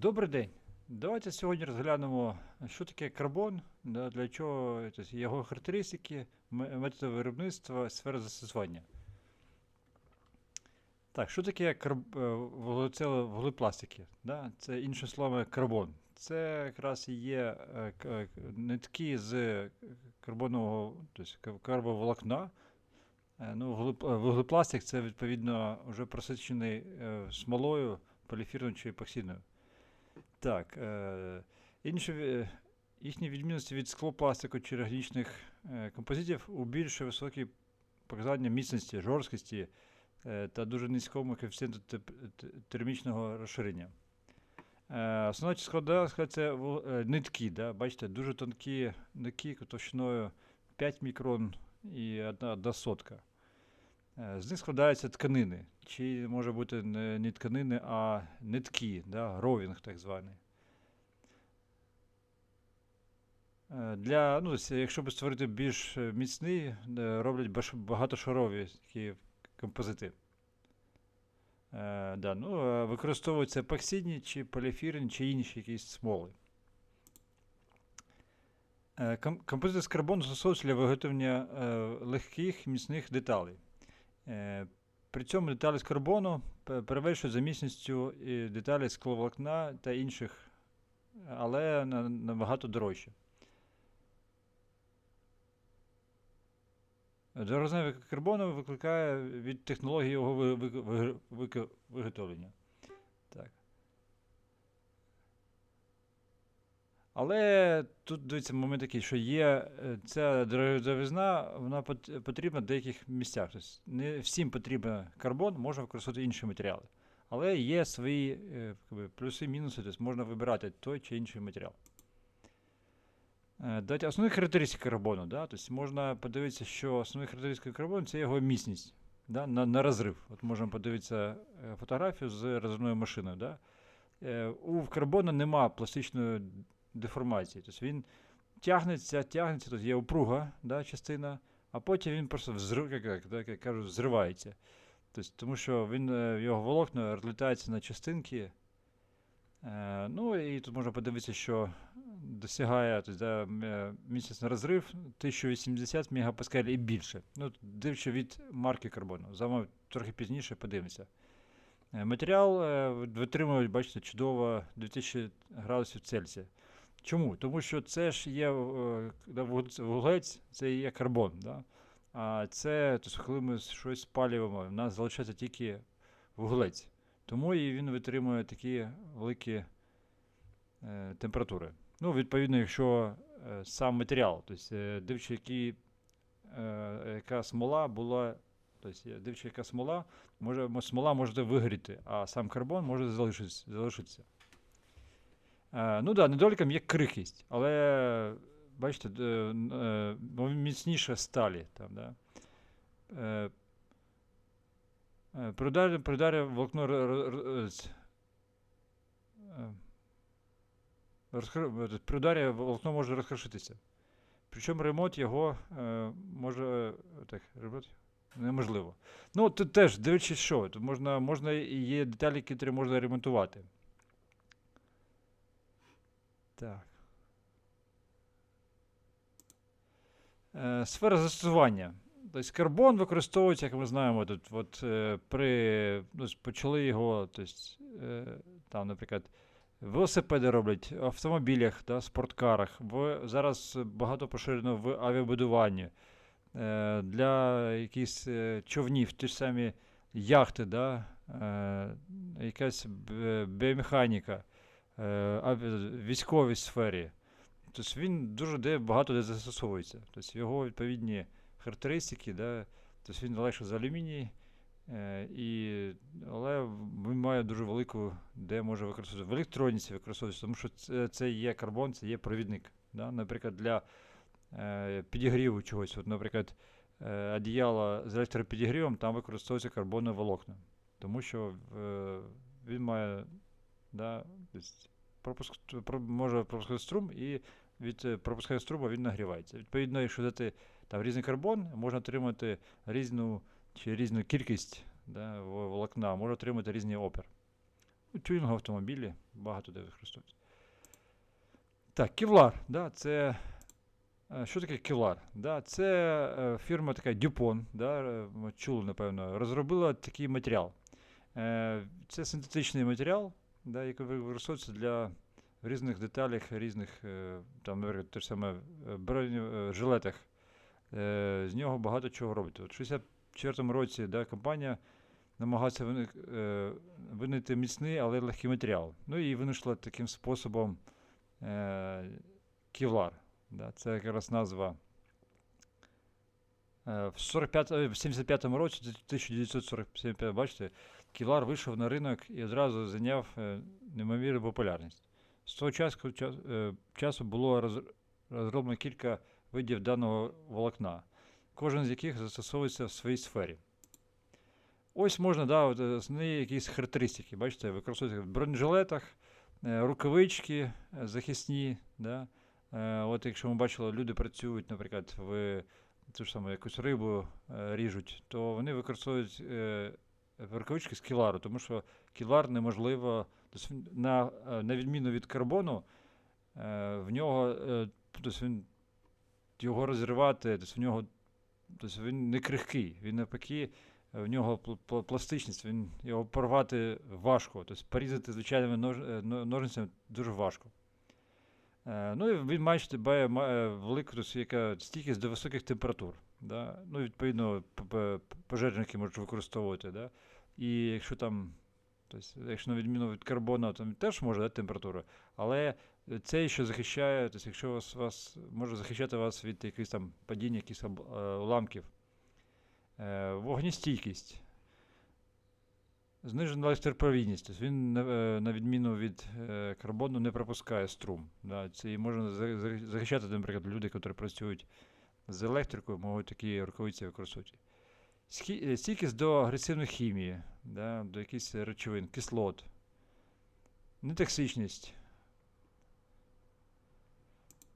Добрий день. Давайте сьогодні розглянемо, що таке карбон, для чого його характеристики, методи виробництва, сфера застосування. Так, що таке карб... е, вуглепластики? Да? Це інше слово карбон. Це якраз і є е, е, нитки з карбонового, тобто карбоволокна. Ну, вуглепластик це відповідно вже просичений смолою, поліфірною чи епоксидною. Так. Е, інші, їхні відмінності від склопластику чи органічних е, композитів у більш високі показання міцності, жорсткості е, та дуже низькому коефіцієнту термічного розширення. Е, основна складова це е, нитки. Да? Бачите, дуже тонкі нитки товщиною 5 мікрон і 1 сотка. Е, З них складаються тканини. Чи може бути не, тканини, а нитки, да? ровінг так званий. Е, Для, ну, якщо створити більш е, міцний, роблять багатошарові такі композити. Е, да, ну, використовуються епоксидні чи поліфірні, чи інші якісь смоли. Е, ком- Композити з карбону застосовуються для виготовлення е, легких міцних деталей. Е, При цьому деталі з карбону перевищують за міцністю деталі з скловолокна та інших, але набагато дорожче. Дорогозна карбону викликає від технології його виготовлення. Так. Але тут дивіться момент такий, що є е, ця дороговизна, вона потрібна в деяких місцях. Тобто не всім потрібен карбон, можна використовувати інші матеріали. Але є свої е, якби, плюси і мінуси, тобто можна вибирати той чи інший матеріал. Е, Давайте основні характеристики карбону. Да? Тобто можна подивитися, що основні характеристики карбону це його міцність да? на, на розрив. От можна подивитися фотографію з розривною машиною. Да? У карбону нема пластичної деформації. Тобто він тягнеться, тягнеться, тобто є опруга да, частина, а потім він просто взрив, як, як, як кажуть, зривається. Тобто, тому що він, е, його волокна розлітається на частинки. Е, ну і тут можна подивитися, що досягає тобто, да, е, місячний розрив 1080 мегапаскаль і більше. Ну, дивлячись від марки карбону. Зараз трохи пізніше подивимося. Е, Матеріал е, витримує, бачите, чудово 2000 градусів Цельсія. Чому? Тому що це ж є е, вуглець- це є карбон. Да? А це, тобто, коли ми щось спалюємо, в нас залишається тільки вуглець. Тому і він витримує такі великі е, температури. Ну, відповідно, якщо е, сам матеріал, тобто, е, дивлячись, які, е, яка смола була, тобто, дивлячись, яка смола, може, смола може вигоріти, а сам карбон може залишитися. Е, ну да, недоліком є крихкість, але бачите, е, е, міцніше сталі. Там, да? е, е, при ударі, волокно р- р- р- ц- розкр- при ударі волокно може розкрошитися. Причому ремонт його може так, ремонт неможливо. Ну, тут теж, дивлячись, що, можна, можна є деталі, які можна ремонтувати. Так. Е, сфера застосування. Тобто карбон використовується, як ми знаємо, тут от, е, при, ну, почали його, тобто, е, там, наприклад, велосипеди роблять, в автомобілях, да, спорткарах, в, зараз багато поширено в авіабудуванні, для якихось човнів, ті ж самі яхти, да, якась біомеханіка, військовій сфері. Тобто він дуже де багато де застосовується. Тобто його відповідні характеристики, да, тобто він легше за алюміній, е, і, але він має дуже велику, де може використовуватися. В електроніці використовується, тому що це, це є карбон, це є провідник. Да? Наприклад, для е, підігріву чогось. От, наприклад, е, одіяло з електропідігрівом, там використовується карбонове волокна. Тому що е, він має да, пропуск, може пропускати струм, і від е, пропускання струму він нагрівається. Відповідно, якщо дати там різний карбон, можна отримати різну чи різну кількість да, волокна, можна отримати різний опір. Ну, тюнінг автомобілі, багато де використовується. Так, Кевлар, да, це. е, Що таке Кевлар? Да, це е, фірма така Dupont, да, чули, напевно, розробила такий матеріал. Е, Це синтетичний матеріал, да, який використовується для різних деталях, різних, е, там, наприклад, те ж саме е, броню, е, жилетах. З нього багато чого робить. В 64-му році да, компанія намагалася винайти міцний, але легкий матеріал. Ну і винайшла таким способом е, Кевлар. Да, це якраз назва. В 45, е, в 75-му році, 1945, бачите, Кевлар вийшов на ринок і одразу зайняв е, неймовірну популярність. З того часу, е, часу було розроблено кілька видів даного волокна, кожен з яких застосовується в своїй сфері. Ось можна, да, е, основні якісь характеристики, бачите, використовуються в бронежилетах, е, рукавички захисні. Да? От якщо ми бачили, люди працюють, наприклад, в ту ж саму якусь рибу ріжуть, то вони використовують рукавички з кілару, тому що кілар неможливо, тобто на, е, на відміну від карбону, е, в нього е, тобто він, його розривати, тобто в нього він не крихкий, він навпаки, в нього пл- пл- пластичність, він його порвати важко, тобто порізати звичайними нож, но- ножницями дуже важко. Ну і він майже має, велику яка стійкість до високих температур. Да? Ну, відповідно, пожежники можуть використовувати. Да? І якщо там, тобто, якщо на відміну від карбону, там теж може да, температура, але це ще захищає, тобто, якщо вас, вас може захищати вас від якихось там падіння, якихось е, уламків. Е, Вогнестійкість. Знижена електропровідність. Тобто він, на, е, відміну від карбону, не пропускає струм. Да. Це можна за- за- захищати, наприклад, люди, які працюють з електрикою, можуть такі рукавиці використовувати. Е, Стійкість до агресивної хімії, да, до якихось речовин, кислот. Нетоксичність.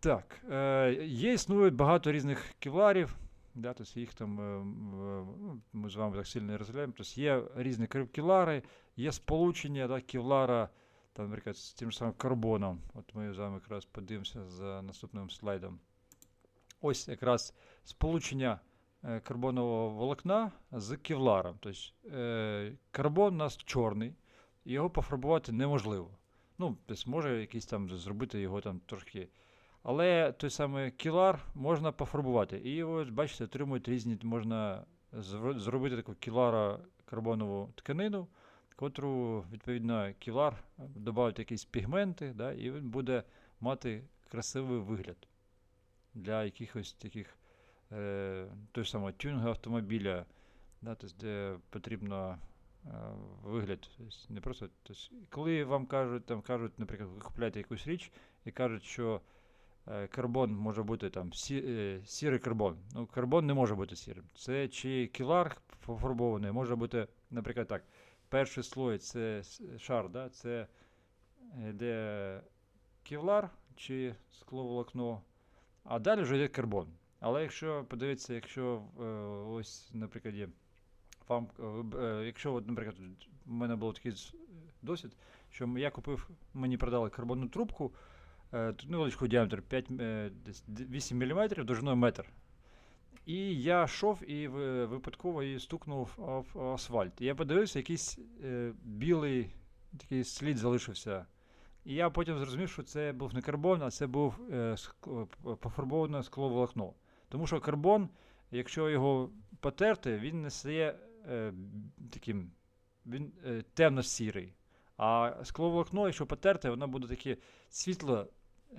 Так, е, є існує багато різних кевларів. Да, тобто їх там е, ну, ми з вами так сильно не розглядаємо. Тобто є різні кевлари, є сполучення да, кевлара, там, наприклад, з тим ж самим карбоном. От ми з вами якраз подивимося за наступним слайдом. Ось якраз сполучення е, карбонового волокна з кевларом. Тобто е, карбон у нас чорний, його пофарбувати неможливо. Ну, тобто може якийсь там зробити його там трошки. Але той самий кілар можна пофарбувати. І його, бачите, отримують різні, можна зробити таку кілара карбонову тканину, котру, відповідно, кілар додати якісь пігменти, да, і він буде мати красивий вигляд для якихось таких е, той самого тюнінга автомобіля, да, тобто, де потрібно е, вигляд. Не просто, тобто, коли вам кажуть, там, кажуть, наприклад, ви купуєте якусь річ і кажуть, що е, карбон може бути там сі, е, сірий карбон. Ну, карбон не може бути сірим. Це чи кілар пофарбований, може бути, наприклад, так. Перший слой це шар, да, це е, де кевлар чи скловолокно, а далі вже йде карбон. Але якщо подивитися, якщо е, ось, наприклад, вам, е, е, якщо, наприклад, у мене був такий досвід, що я купив, мені продали карбонну трубку, тут невеличкий діаметр 5, е, десь 8 мм, довжиною метр. І я йшов і ви- випадково її стукнув в асфальт. Я подивився, якийсь е, білий такий слід залишився. І я потім зрозумів, що це був не карбон, а це був е, ск- пофарбоване скловолокно. Тому що карбон, якщо його потерти, він не стає е, таким, він е, темно-сірий. А скловолокно, якщо потерти, воно буде таке світло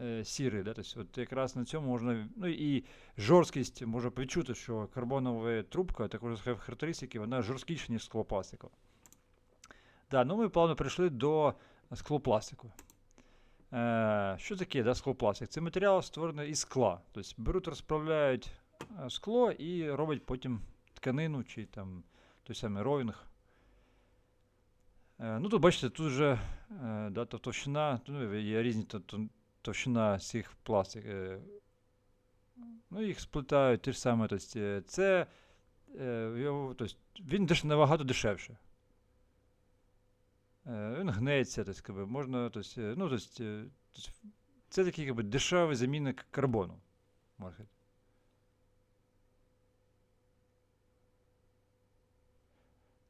е, сірий. Да? Тобто, от якраз на цьому можна. Ну і жорсткість може відчути, що карбонова трубка, також характеристики, вона жорсткіша, ніж склопластикова. Да, ну ми плавно прийшли до склопластику. Е, що таке да, склопластик? Це матеріал створений із скла. Тобто беруть, розправляють е, скло і роблять потім тканину чи там той самий ровінг. Е, ну тут бачите, тут вже да, то- товщина, ну, є різні то- то- товщина цих пластик. Ну, їх сплетають те ж саме. Тобто, це його, тобто, він набагато дешевше. Е, він гнеться, как би, можна, тобто, е, ну, тобто, е, тобто, це такий как би, дешевий замінник карбону. Сказати.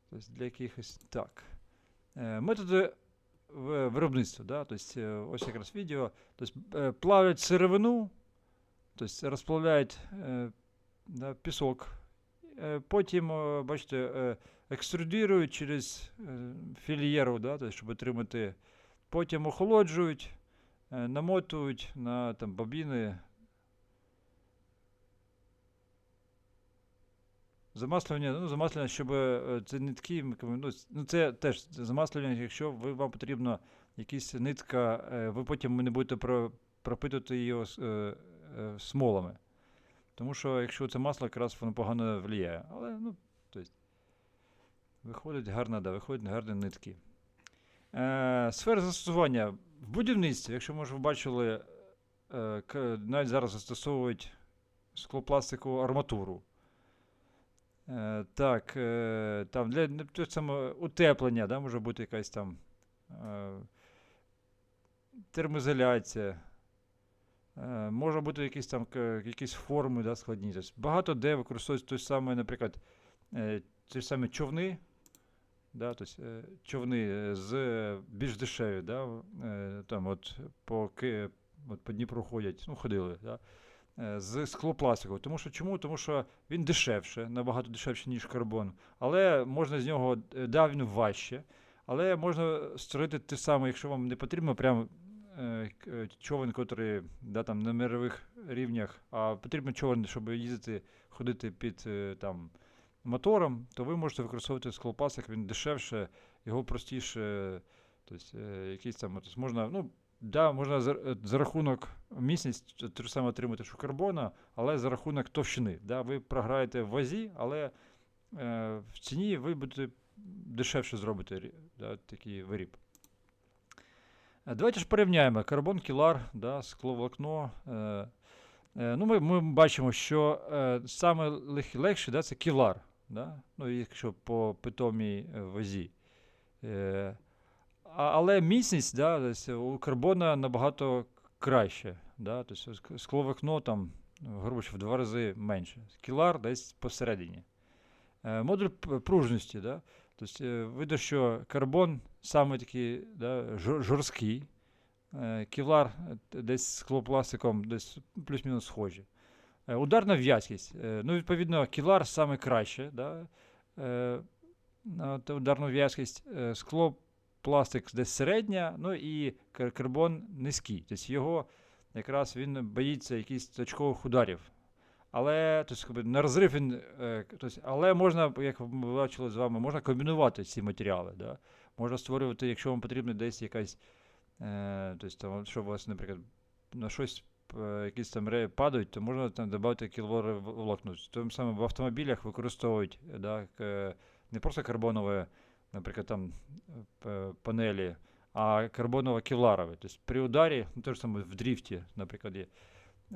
Тобто для якихось так. Е, Методи в- виробництва, да? тобто, е, ось якраз відео. Тобто, е, плавлять сировину, тобто розплавляють е, да, пісок. Е, Потім, е, бачите, е, екструдують через е, фільєру, да, щоб отримати. Потім охолоджують, е, намотують на там, бобіни. Замаслювання, ну, замаслювання, щоб це нитки, ну, ну це теж замаслювання, якщо ви, вам потрібно якісь нитка, е, ви потім не будете про, пропитувати її смолами. Тому що якщо це масло, якраз воно погано влияє. Але, ну, виходить гарна, да, виходять гарні нитки. Е, сфера застосування в будівництві, якщо може ви бачили, е, навіть зараз застосовують склопластикову арматуру. Е, так, е, там для саме утеплення, да, може бути якась там е, термоізоляція. Е, може бути якісь там якісь форми да, складні. Тобто багато де використовують той самий, наприклад, е, ті самі човни, да, тобто, е, човни е, з е, більш дешеві, да, е, там от по, от по Дніпру ходять, ну, ходили, да, е, з склопластику. Тому що чому? Тому що він дешевше, набагато дешевше, ніж карбон. Але можна з нього, е, да, він важче, але можна створити те саме, якщо вам не потрібно прям човен, котрий да, там, на мирових рівнях, а потрібен човен, щоб їздити, ходити під там, мотором, то ви можете використовувати склопластик, він дешевше, його простіше, тобто, е, якийсь там, тобто, можна, ну, да, можна за, е, за рахунок міцність те саме отримати, що карбона, але за рахунок товщини. Да, ви програєте в вазі, але е, в ціні ви будете дешевше зробити да, такий виріб. Е, Давайте ж порівняємо карбон, кілар, да, скловолокно. Е, е, ну, ми, ми бачимо, що е, саме лег- легше да, це кілар. Да? Ну, якщо по питомій е, вазі. Е, але міцність да, у карбона набагато краще. Да? Тобто ск- скловолокно там, грубо в два рази менше. Кілар десь посередині. Е, модуль пружності. Да? Тобто, е, видно, що карбон саме такий да, жорсткий. Е, Кевлар е, десь з склопластиком, десь плюс-мінус схожі. Е, Ударна в'язкість. Е, Ну, відповідно, кевлар саме краще. Да? Е, ударну в'язкість. Е, Склопластик десь середня, ну і карбон низький. Тобто його якраз він боїться якихось точкових ударів. Але тобто, на розрив він. тобто, але можна, як ми бачили з вами, можна комбінувати ці матеріали. Да? Можна створювати, якщо вам потрібна десь якась. Тобто, там, що у вас, наприклад, на щось якісь там реї падають, то можна там додати кіловари волокно. Тим самим в автомобілях використовують е, да, не просто карбонове, наприклад, там е, панелі, а карбоново-кевларове. Тобто при ударі, ну, те ж саме в дріфті, наприклад, є.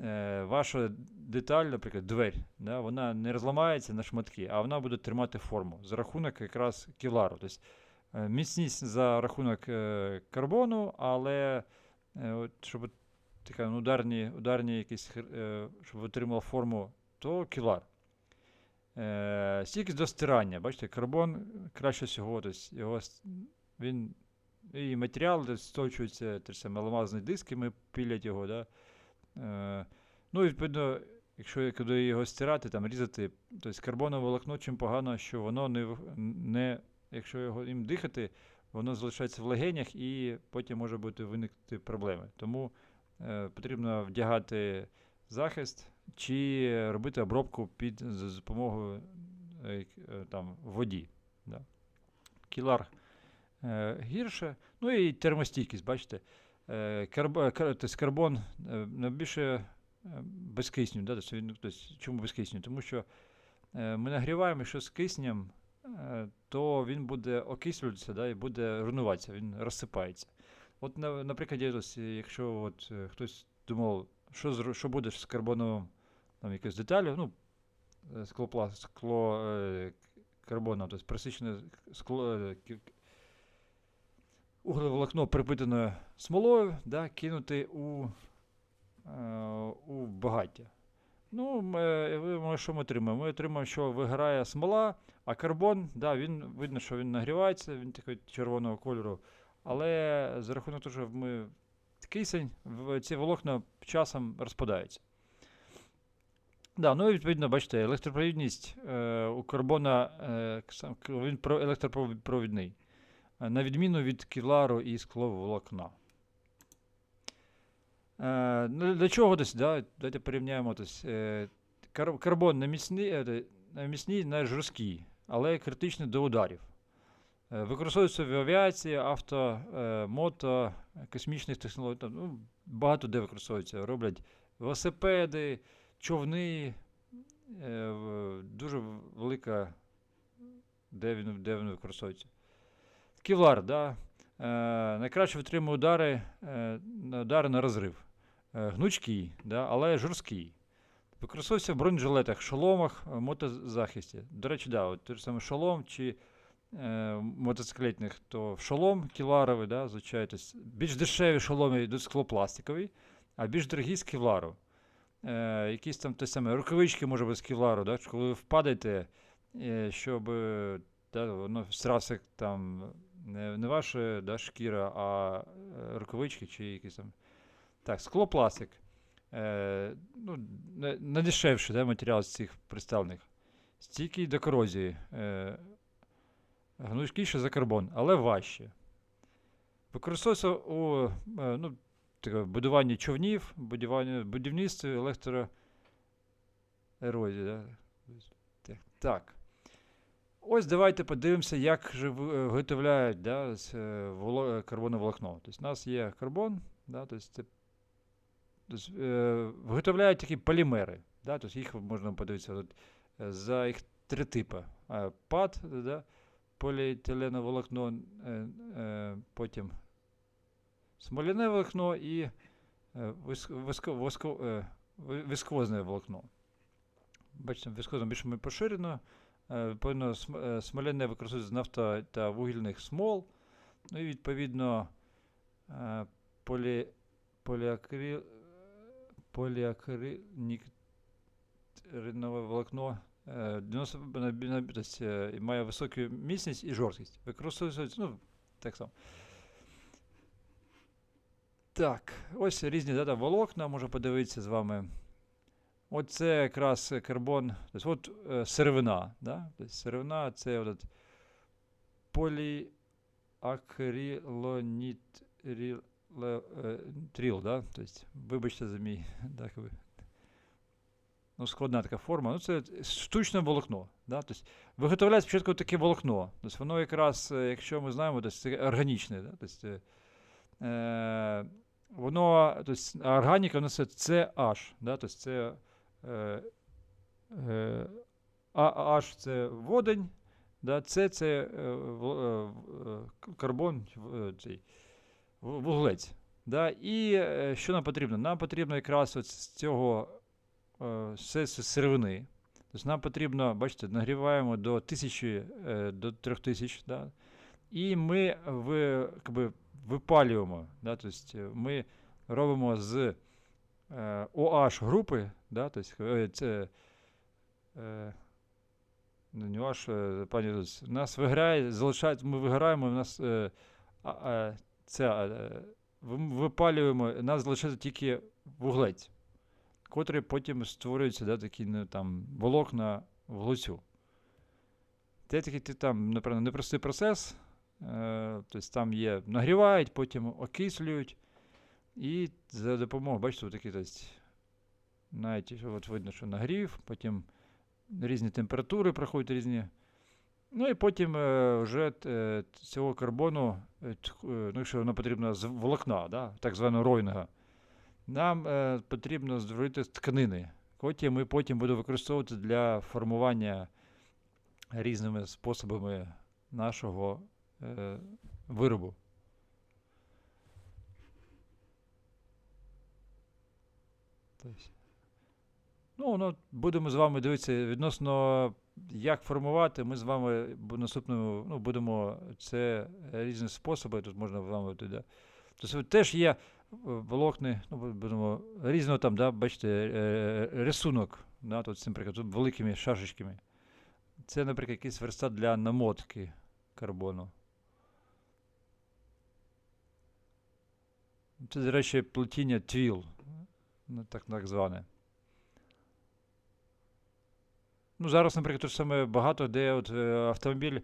Е, ваша деталь, наприклад, дверь, да, вона не розламається на шматки, а вона буде тримати форму за рахунок якраз кевлару. Тобто, е, міцність за рахунок е, карбону, але е, щоб така ну, ударні, ударні якісь, е, щоб отримав форму, то кілар. Е, стійкість до стирання. Бачите, карбон краще всього, його, він і матеріал сточується, те ж саме алмазні диски, ми пілять його. Да? Е, ну, відповідно, якщо коли його стирати, там різати, тобто карбонове волокно чим погано, що воно не, не якщо його їм дихати, воно залишається в легенях і потім може бути виникнути проблеми. Тому потрібно вдягати захист чи робити обробку під за допомогою е, е, там, воді. Да. Кілар е, гірше. Ну і термостійкість, бачите. Е, тобто карбон е, найбільше е, без кисню. Да? Тобто, тобто, чому без кисню? Тому що е, ми нагріваємо, що з киснем е, то він буде окислюватися да, і буде руйнуватися, він розсипається. От, на, наприклад, якщо от, е, хтось думав, що, що буде з карбоновим там, якоюсь деталю, ну, е, склопла, скло е, карбоном, тобто присичне скло, е, углеволокно припитане смолою, да, кинути у, е, у багаття. Ну, ми, ми що ми отримаємо? Ми отримаємо, що вигорає смола, а карбон, да, він, видно, що він нагрівається, він такий червоного кольору. Але за рахунок того, що ми кисень, ці волокна часом розпадаються. Да, ну і відповідно, бачите, електропровідність е, у карбона е, він про- електропровідний. Е, На відміну від кевлару і скловолокна. Е, ну, для чого десь, да? Давайте порівняємо десь. Е, кар- карбон не міцний, е, де- не міцний, не жорсткий, але критичний до ударів. Е, Використовується в авіації, авто, е, мото, космічних технологій. Ну, багато де використовується. Роблять велосипеди, човни. Е, дуже велика, де він, де він використовується. Кевлар, да. Найкраще витримує удари, удари на розрив. Гнучкий, да, але жорсткий. Використовується в бронежилетах, шоломах, мотозахисті. До речі, да, той самий шолом чи мотоциклетних, то в шолом кевларовий, да, звичайно. Більш дешеві шоломи йдуть склопластикові, а більш дорогі з кевлару. Е, якісь там те саме рукавички, може бути, з кевлару, да, коли ви впадаєте, е, щоб е, да, воно зразу там не, не ваша да, шкіра, а е, рукавички чи якісь там. Так, склопластик. Е, ну, найдешевший да, матеріал з цих представлених. Стійкий до корозії. Е, гнучкіше за карбон, але важче. Використовується у е, ну, таке, будуванні човнів, будіванні, будівництві, електроерозії. Да? Так. Ось давайте подивимося, як же е, виготовляють да, е, воло- е, карбоноволокно. Тобто у нас є карбон, да, тобто це, тобто, виготовляють такі полімери. Да, тобто їх можна подивитися от, за їх три типи. ПАД, да, поліетиленоволокно, е, е, потім смоляне волокно і е, вис, виско, воско, е, ви- віскозне волокно. Бачите, віскозне більш поширено. Відповідно, смоляне використовується з нафта та вугільних смол. Ну і відповідно полі, поліакрил, поліакринове волокно 90, на- на- тобто, е, має високу міцність і жорсткість. Використовується, ну, так само. Так, ось різні да, там волокна, можна подивитися з вами. От це якраз е, карбон, тобто от е, сировина. Да? Тобто сировина це от поліакрилонітрил, да? тобто, вибачте за мій ну, складна така форма. Ну, це штучне волокно. Да? Тобто, виготовляють спочатку таке волокно. Тобто, воно якраз, е, якщо ми знаємо, тобто, це органічне. Да? Тобто, е, воно, тобто, органіка, це CH, да? тобто, це е, е, А- H це водень, да? С це е, е, е, карбон, е, цей, вуглець. Да? І е, що нам потрібно? Нам потрібно якраз з цього е, з з сировини. Тобто нам потрібно, бачите, нагріваємо до 1000 е, до 3000, да? і ми ви, якби, випалюємо. Да? Тобто ми робимо з OH групи, да? тобто, це ну, не OH, пані у нас виграє, залишається, ми виграємо, у нас а, а, це, випалюємо, нас залишається тільки вуглець, котрий потім створюється да, такі ну, там, волокна вуглецю. Це такий там, напевно, непростий процес. Е, тобто там є, нагрівають, потім окислюють. І за допомогою, бачите, отакі, тобто, навіть от видно, що нагрів, потім різні температури проходять різні. Ну і потім е, вже е, цього карбону, е, е, ну, якщо воно потрібно з волокна, да, так званого ройнга, нам е, потрібно створити тканини, котрі ми потім будемо використовувати для формування різними способами нашого е, виробу. Тобто, ну, ну, будемо з вами дивитися відносно як формувати, ми з вами наступному ну, будемо це е, різні способи. Тут можна вам туди. Тобто теж є е, волокни, ну, будемо різного там, да, бачите, е, е, рисунок. Да, тут, наприклад, тут великими шашечками. Це, наприклад, якийсь верстат для намотки карбону. Це, до речі, плетіння твіл, ну, так, так зване. Ну, зараз, наприклад, тут саме багато, де от, е, автомобіль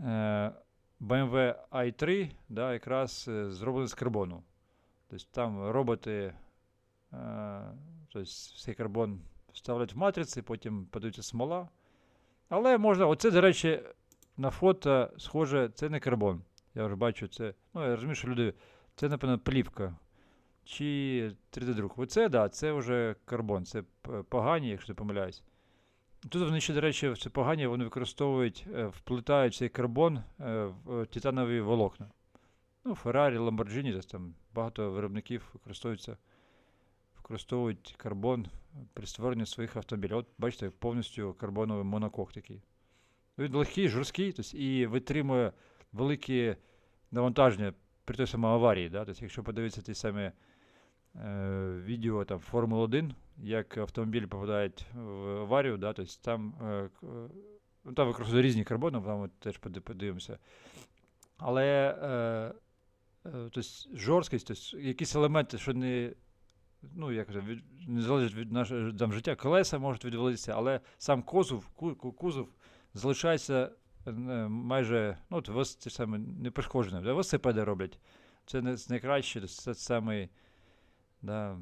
е, BMW i3 да, якраз е, зроблений з карбону. Тобто там роботи, е, тобто цей карбон ставлять в матриці, потім подається смола. Але можна, оце, до речі, на фото схоже, це не карбон. Я вже бачу це. Ну, я розумію, що люди, це, напевно, плівка. Чи 3D-друк. Оце, да, це вже карбон, це погані, якщо не помиляюсь. Тут вони ще, до речі, це погані, вони використовують, е, вплетають цей карбон е, в титанові волокна. Ну, Ferrari, Lamborghini, десь там багато виробників використовуються, використовують карбон при створенні своїх автомобілів. От бачите, повністю карбоновий монокок такий. Він легкий, жорсткий, тобто, і витримує великі навантаження при той самій аварії. Да? Тобто, якщо подивитися ті самі е, відео там, Формули 1, як автомобіль попадає в аварію, да, тобто там, е, ну, там використовують різні карбони, там ми теж подивимося. Але е, тобто, жорсткість, тобто, якісь елементи, що не, ну, як же, від, не залежать від нашого там, життя, колеса можуть відвалитися, але сам кузов, ку- ку- кузов залишається е, майже ну, от саме, не пошкодженим. Да? Велосипеди роблять. Це не, найкраще, це самий. Да,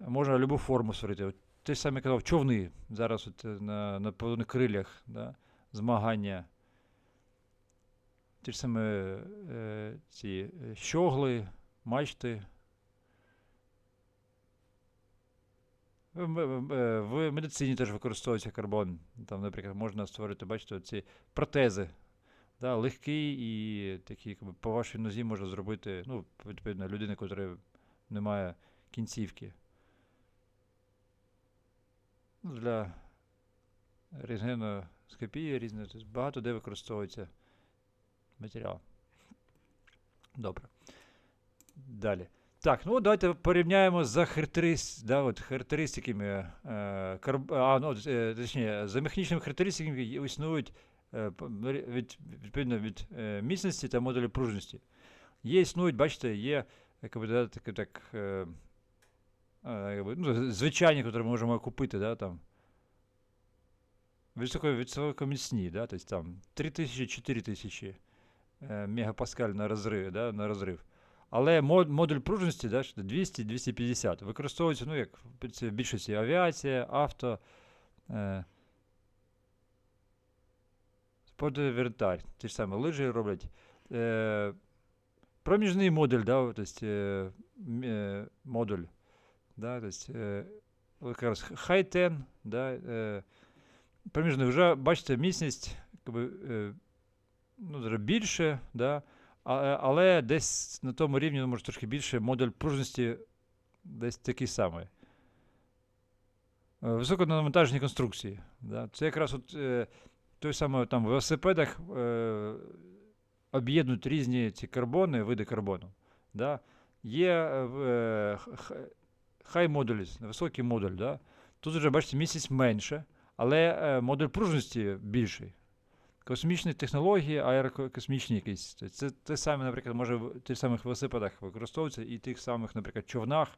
можна любу форму створити. От Те ж саме казав, човни зараз от, е, на, на повних крилях, да, змагання. Ті ж саме е, ці е, щогли, мачти. Е, в медицині теж використовується карбон. Там, наприклад, можна створити, бачите, ці протези. Да, легкий і такі, якби, по вашій нозі можна зробити, ну, відповідно, людина, яка не має кінцівки. Ну, Для рентгеноскопії різних, тобто багато де використовується матеріал. Добре. Далі. Так, ну давайте порівняємо за характерис, да, от, характеристиками. Е, карб, а, ну, е, за механічними характеристиками існують е, від, відповідно від е, міцності та модулі пружності. Є, існують, бачите, є як би, да, так, так, е, якби, ну, звичайні, які ми можемо купити, да, там. Високо, високоміцні, да, тобто там 3000-4000 е, мегапаскаль на розрив, да, на розрив. Але модуль пружності да, 200-250 використовується, ну, як в більшості авіація, авто, е, спортивертар, ті ж самі лижі роблять. Е, проміжний модуль, да, то есть, е, е, модуль, да, то есть, е, якраз 10, да, е, проміжний, вже бачите, міцність якби, е, ну, більше, да, е, але десь на тому рівні, ну, може трошки більше, модуль пружності десь такий самий. Е, Високонавантажені конструкції. Да. Це якраз от, е, той самий там в велосипедах е, об'єднують різні ці карбони, види карбону. Да. Є е, е, х- х- high modules, високий модуль. Да. Тут вже, бачите, місяць менше, але модуль пружності більший. Космічні технології, аерокосмічні якісь. Це, те саме, наприклад, може в тих самих велосипедах використовується і тих самих, наприклад, човнах,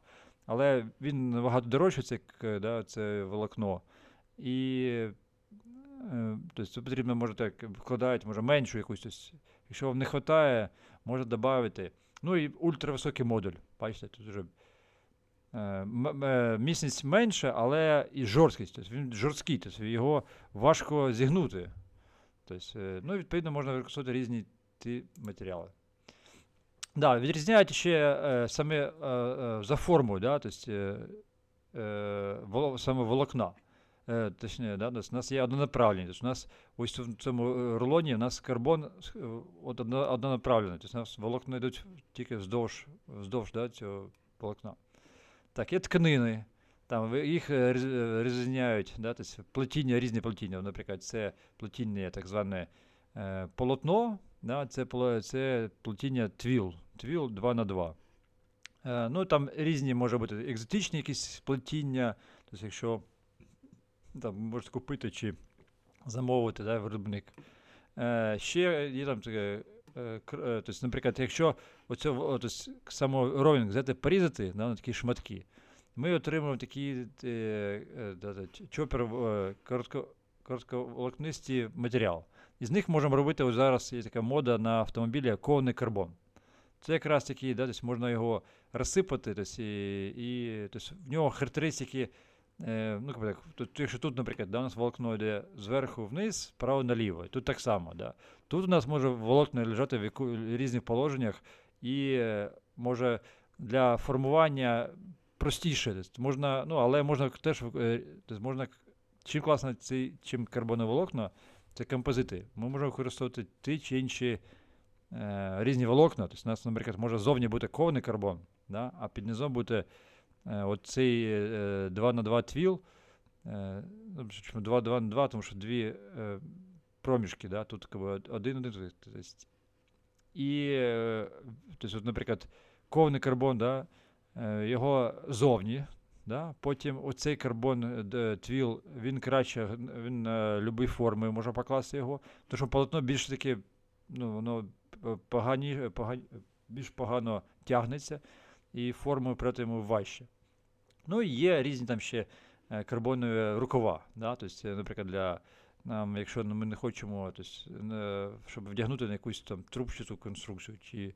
але він набагато дорожчий, це, да, це волокно. І е, тобто, потрібно, може, так, вкладають, може, меншу якусь. Якщо вам не вистачає, може додати. Ну і ультрависокий модуль. Бачите, тут вже е, м- м- міцність менша, але і жорсткість. Тобто він жорсткий, тобто його важко зігнути. Тобто, ну, відповідно, можна використовувати різні ті матеріали. Да, відрізняють ще е, саме е, е, за формою, да, тобто, е, воло- саме волокна. Е, точніше, да, у нас є однонаправлені. Тобто у нас ось в цьому рулоні у нас карбон от одно, однонаправлений. Тобто у нас волокна йдуть тільки вздовж, вздовж да, цього волокна. Так, є тканини. Там їх е, е, розрізняють, да, тобто плетіння, різні плетіння. Наприклад, це плетіння так зване е, полотно, да, це, це плетіння твіл, твіл 2 на 2 Е, ну, там різні може бути екзотичні якісь плетіння. Тобто, якщо там, можете купити чи замовити да, виробник. Ще є там таке. Тобто, наприклад, якщо оце, в- о, тобто, само ровінг взяти порізати да, на такі шматки, ми отримуємо такі е, е, чопер, е, коротко, коротковолокнисті матеріал. Із них можемо робити ось зараз є така мода на автомобілі кований карбон. Це якраз такий, да, тобто можна його розсипати, тобто, і, і тобто, в нього характеристики. Ну, як тут, якщо тут, наприклад, да, у нас волокно йде зверху вниз, вправо наліво. Тут так само. Да. Тут у нас може волокна лежати в різних положеннях і може для формування простіше. Тобто можна, ну, але можна теж е, тобто можна, чим класно цей, чим карбоноволокна, це композити. Ми можемо використовувати ті чи інші е, різні волокна. Тобто у нас, наприклад, може зовні бути кований карбон, да, а під низом бути е, от цей е, 2 на 2 твіл. Е, ну, 2, 2 на 2, тому що дві е, проміжки, да, тут как бы, один, один. Тобто, і, е, тобто, наприклад, кований карбон, да, його зовні, да, потім оцей карбон е, твіл, він краще, він е, любої форми можна покласти його, тому що полотно більш таке, ну, воно погані, погані, більш погано тягнеться, і формою при тому важче. Ну і є різні там ще е, карбонові рукава. Да? Тобто, е, наприклад, для нам, якщо ми не хочемо, тобто, щоб вдягнути на якусь там трубчату конструкцію, чи е,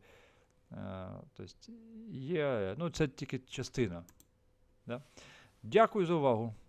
тобто, є, ну це тільки частина. Да? Дякую за увагу.